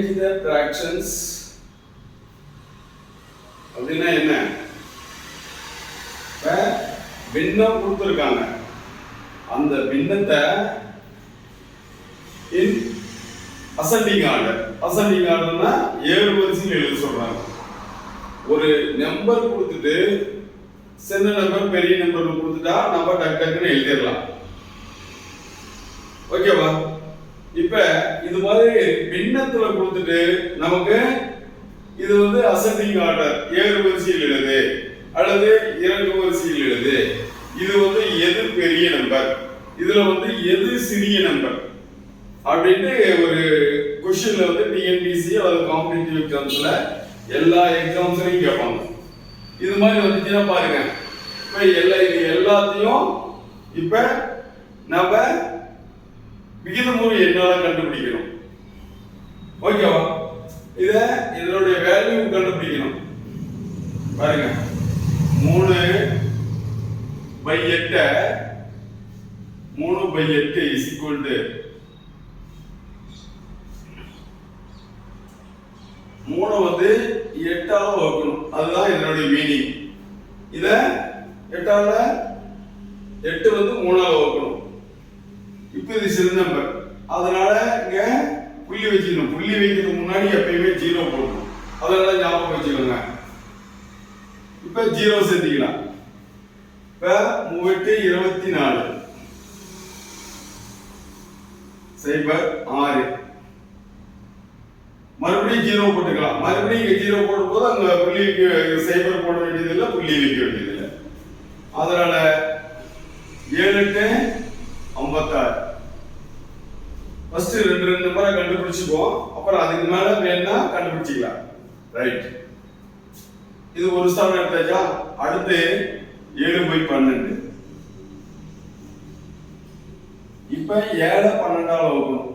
Arrange த fractions அப்படின்னா என்ன? இப்போ பின்னம் கொடுத்துருக்காங்க. அந்த பின்னத்தை இன் அசண்டிங் ஆர்டர் அசண்டிங் ஆர்டர்னா ஏழு வரிசையில் எழுத சொல்றாங்க. ஒரு நம்பர் கொடுத்துட்டு சின்ன நம்பர் பெரிய நம்பர் கொடுத்துட்டா நம்ம டக்கு டக்குன்னு எழுதிடலாம். ஓகேவா? இப்ப இது மாதிரி பின்னத்துல கொடுத்துட்டு நமக்கு இது வந்து அசெண்டிங் ஆர்டர் ஏழு வரிசையில் எழுது. அல்லது இரண்டு வரிசையில் எழுது. இது வந்து எது பெரிய நம்பர் இதுல வந்து எது சிறிய நம்பர் அப்படின்னு ஒரு கொஷின்ல வந்து டிஎன்பிசி அல்லது காம்படிட்டிவ் எக்ஸாம்ஸ்ல எல்லா எக்ஸாம்ஸ்லையும் கேட்பாங்க. இது மாதிரி வந்துச்சுன்னா பாருங்க. இப்ப எல்லா இது எல்லாத்தையும் இப்ப நம்ம விகிதமுறை என்னால கண்டுபிடிக்கணும். ஓகேவா இத இதனுடைய வேல்யூ கண்டுபிடிக்கணும். பாருங்க. மூணு பை எட்ட மூணு பை எட்டு இஸ் ஈக்குவல் டு மூணு வந்து எட்டால வகுக்கணும். அதுதான் இதனுடைய மீனிங் இத எட்டால எட்டு வந்து மூணால வகுக்கணும். இது சிறு நம்பர் அதனால இங்க புள்ளி வச்சுக்கணும் புள்ளி வைக்கிறதுக்கு முன்னாடி எப்பயுமே ஜீரோ போடணும். அதனால ஞாபகம் வச்சுக்கோங்க. இப்ப ஜீரோ செஞ்சுக்கலாம். இப்ப மூவெட்டு இருபத்தி நாலு சைபர் ஆறு. மறுபடியும் ஜீரோ போட்டுக்கலாம். மறுபடியும் இங்க ஜீரோ போடும்போது அங்க புள்ளி வைக்க சைபர் போட வேண்டியது இல்லை புள்ளி வைக்க வேண்டியது இல்லை அதனால ஏழு எட்டு ஐம்பத்தாறு. ஃபர்ஸ்ட் ரெண்டு ரெண்டு முறை கண்டுபிடிச்சுக்குவோம். அப்புறம் அதுக்கு மேல வேணா கண்டுபிடிச்சிக்கலாம். ரைட் இது ஒரு ஸ்தானம் எடுத்தாச்சா அடுத்து ஏழு பை பன்னெண்டு. இப்ப ஏழை பன்னெண்டாவது வகுக்கணும்.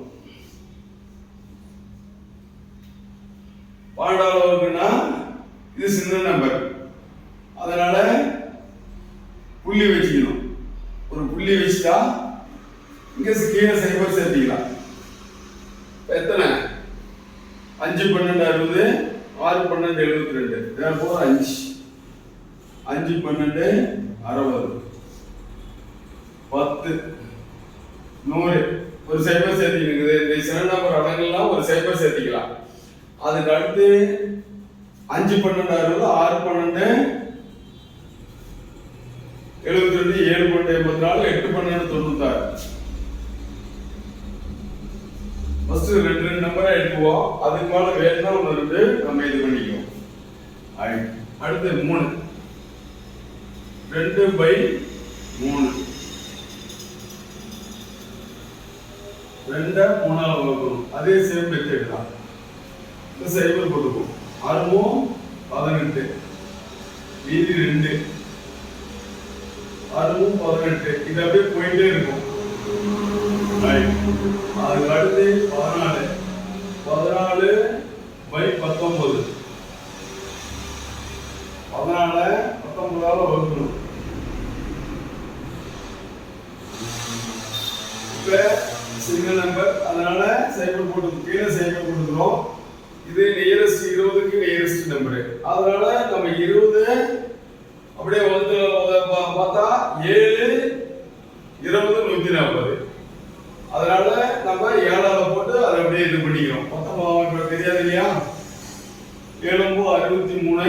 பன்னெண்டாவது வகுக்குன்னா இது சின்ன நம்பர் அதனால புள்ளி வச்சுக்கணும். ஒரு புள்ளி வச்சுட்டா இங்க கீழே சைபர் சேர்த்திக்கலாம் இப்ப எத்தனை அஞ்சு பன்னெண்டு அறுபது ஆறு பன்னெண்டு எழுபத்தி ரெண்டு போற அஞ்சு. அஞ்சு பன்னெண்டு அறுபது. பத்து. நூறு. ஒரு சைபர் இருக்குது. இந்த சிறந்த அடங்கெல்லாம் அடங்கள்லாம் ஒரு சைபர் சேர்த்திக்கலாம் அதுக்கு அடுத்து அஞ்சு பன்னெண்டு அறுபது ஆறு பன்னெண்டு எழுபத்தி ரெண்டு ஏழு பன்னெண்டு எண்பத்தி நாலு எட்டு பன்னெண்டு தொண்ணூத்தாறு. ஃபர்ஸ்ட் ரெண்டு ரெண்டு நம்பரா எடுத்துவோம் அதுக்கு மேல வேணும்னா ஒன்று ரெண்டு நம்ம இது பண்ணிக்குவோம். அடுத்து மூணு. ரெண்டு பை மூணு. ரெண்ட மூணாவது வகுக்கணும். அதே சேம் மெத்தட் தான். இந்த சைபர் போட்டுக்கும் அறுபோம் பதினெட்டு. மீதி ரெண்டு. அதுவும் பதினெட்டு. இது அப்படியே போயிட்டே இருக்கும். அதுக்கு அடுத்து பதினாலு பதினாலு பை பத்தொன்பது பதினாலு பத்தொன்பதால வகுக்கணும் இப்ப சிங்கிள் நம்பர் அதனால சைக்கிள் போட்டு கீழே சைக்கிள் போட்டுக்கிறோம். இது நியரஸ்ட் இருபதுக்கு நியரஸ்ட் நம்பர் அதனால நம்ம இருபது அப்படியே வந்து பா- பார்த்தா ஏழு அதனால நம்ம ஏழாவில் போட்டு அதை அப்படியே இது பண்ணிக்கிறோம். மொத்தமாக இப்போ தெரியாது இல்லையா? ஏழு அறுபத்தி மூணு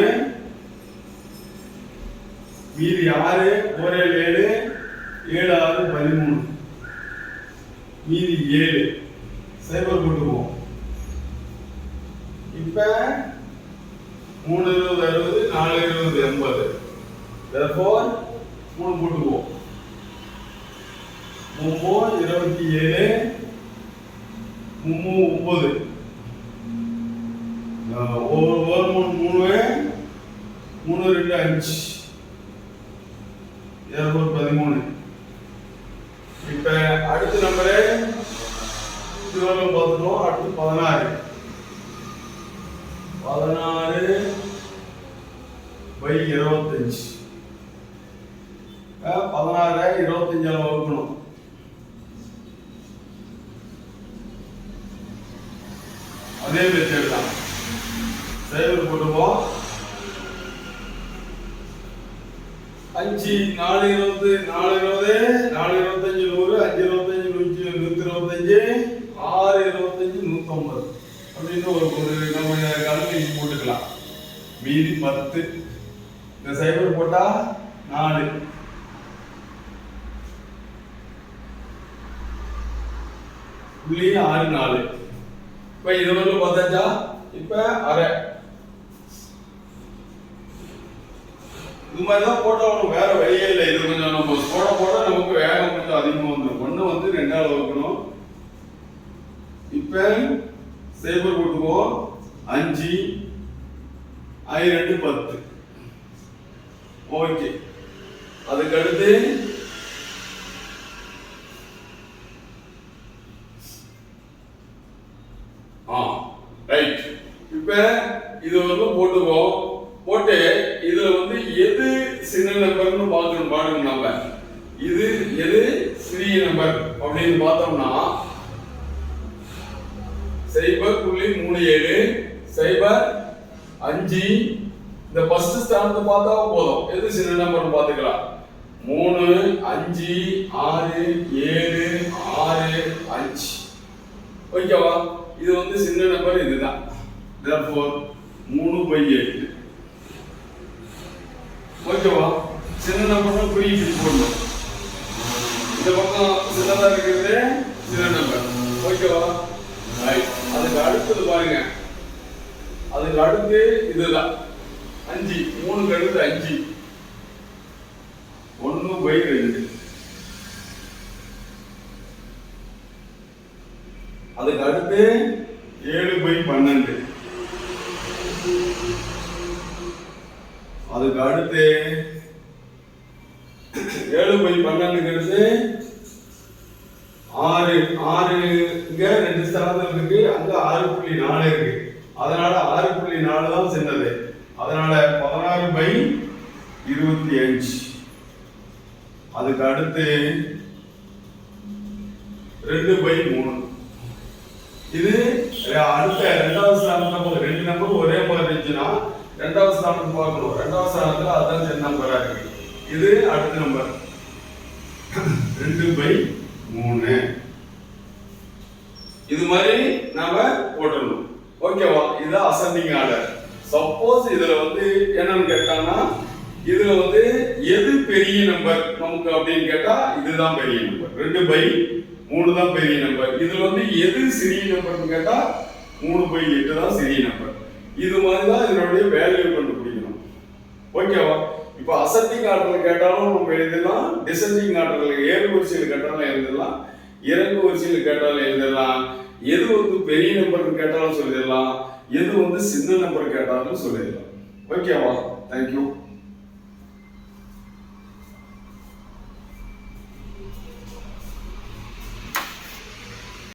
மீதி ஆறு ஒரே ஏழு ஏழு ஆறு பதிமூணு மீதி ஏழு சைபர் போட்டுக்குவோம் இப்ப மூணு இருபது அறுபது நாலு இருபது எண்பது therefore மூணு போட்டுக்குவோம் மும்மூ இருபத்தி ஏழு மும்மூ ஒன்பது ஒவ்வொரு ஒரு மூணு மூணு மூணு ரெண்டு அஞ்சு. இருநூறு பதிமூணு. இப்ப அடுத்த நம்பரு திருவள்ளம் பார்த்துட்டோம். அடுத்து பதினாறு. பதினாறு பை இருபத்தஞ்சு. பதினாறு இருபத்தஞ்சால வகுக்கணும். அதே மெத்தேடு தான் சேவல் போட்டுப்போம் அஞ்சு நாலு இருபது நாலு இருபது நாலு இருபத்தஞ்சு நூறு அஞ்சு இருபத்தஞ்சு நூற்றி நூற்றி இருபத்தஞ்சு ஆறு இருபத்தஞ்சு நூற்றம்பது அப்படின்னு ஒரு ஒரு நம்ம கணக்கு போட்டுக்கலாம். மீதி பத்து. இந்த சைபர் போட்டால் நாலு. புள்ளி ஆறு நாலு. இப்ப இது வந்து பார்த்தாச்சா இப்ப அரை. இது மாதிரி தான் போட்டா ஒன்றும் வேற வழியே இல்லை. இது கொஞ்சம் நம்ம போட போட நமக்கு வேகம் கொஞ்சம் அதிகமாக வந்துடும் ஒன்று வந்து ரெண்டாவது வைக்கணும் இப்போ சேபர் போட்டுக்குவோம். அஞ்சு. ஐ ரெண்டு பத்து. ஓகே. அதுக்கடுத்து அடுத்து ஆ ரைட் இப்போ இது வந்து போட்டுக்குவோம் போட்டு இதுல வந்து எது சின்ன நம்பர்னு பார்க்கணும் பாருங்க நம்ம. இது எது சிறிய நம்பர் அப்படின்னு பார்த்தோம்னா சைபர் புள்ளி மூணு ஏழு சைபர் அஞ்சு. இந்த ஃபர்ஸ்ட் ஸ்தானத்தை பார்த்தா போதும். எது சின்ன நம்பர்னு பார்த்துக்கலாம். மூணு அஞ்சு ஆறு ஏழு ஆறு அஞ்சு. ஓகேவா? இது வந்து சின்ன நம்பர் இதுதான். Therefore மூணு பை எட்டு ஓகேவா சின்ன நம்பர் பிரிச்சு போடணும். இந்த பக்கம் சின்னதா இருக்கிறது சின்ன நம்பர் ஓகேவா ரைட் அதுக்கு அடுத்தது பாருங்க. அதுக்கு அடுத்து இதுதான். அஞ்சு. மூணுக்கு அடுத்து அஞ்சு. ஒன்று பை ரெண்டு. அதுக்கு அடுத்து ஏழு பை பன்னெண்டு. அதுக்கு அடுத்து ஏழு பை பன்னெண்டுங்கிறது ஆறு ஆறு இங்க ரெண்டு ஸ்தானத்துல இருக்கு. அங்க ஆறு புள்ளி நாலு இருக்கு. அதனால ஆறு புள்ளி நாலு தான் சின்னது. அதனால பதினாறு பை இருபத்தி அஞ்சு. அதுக்கு அடுத்து ரெண்டு பை மூணு. இது அடுத்த ரெண்டாவது ஸ்தானத்துல போகுது? ரெண்டு நம்பர் ஒரே மாதிரி இருந்துச்சுன்னா ரெண்டாவது ஸ்தானத்துக்கு பார்க்கணும் ரெண்டாவது ஸ்தானத்தில் அதான் சின்ன நம்பரா இருக்கு. இது அடுத்த நம்பர் ரெண்டு பை மூணு. இது மாதிரி நாம போட்டுடணும். ஓகேவா இது அசெண்டிங் ஆர்டர் சப்போஸ் இதுல வந்து என்னன்னு கேட்டாங்கன்னா இதுல வந்து எது பெரிய நம்பர் நமக்கு அப்படின்னு கேட்டா இதுதான் பெரிய நம்பர் ரெண்டு பை மூணு தான் பெரிய நம்பர் இதுல வந்து எது சிறிய நம்பர்னு கேட்டா மூணு பை எட்டு தான் சிறிய நம்பர் இது மாதிரி தான் இதனுடைய வேல்யூ கண்டுபிடிக்கணும் ஓகேவா இப்போ அசெண்டிங் ஆர்டர்ல கேட்டாலும் நம்ம எழுதலாம் டிசெண்டிங் ஆர்டர்ல ஏழு வரிசையில் கேட்டாலும் எழுதலாம் இறங்கு வரிசையில் கேட்டாலும் எழுதலாம். எது வந்து பெரிய நம்பருக்கு கேட்டாலும் சொல்லிடலாம். எது வந்து சின்ன நம்பர் கேட்டாலும் சொல்லிடலாம். ஓகேவா தேங்க்யூ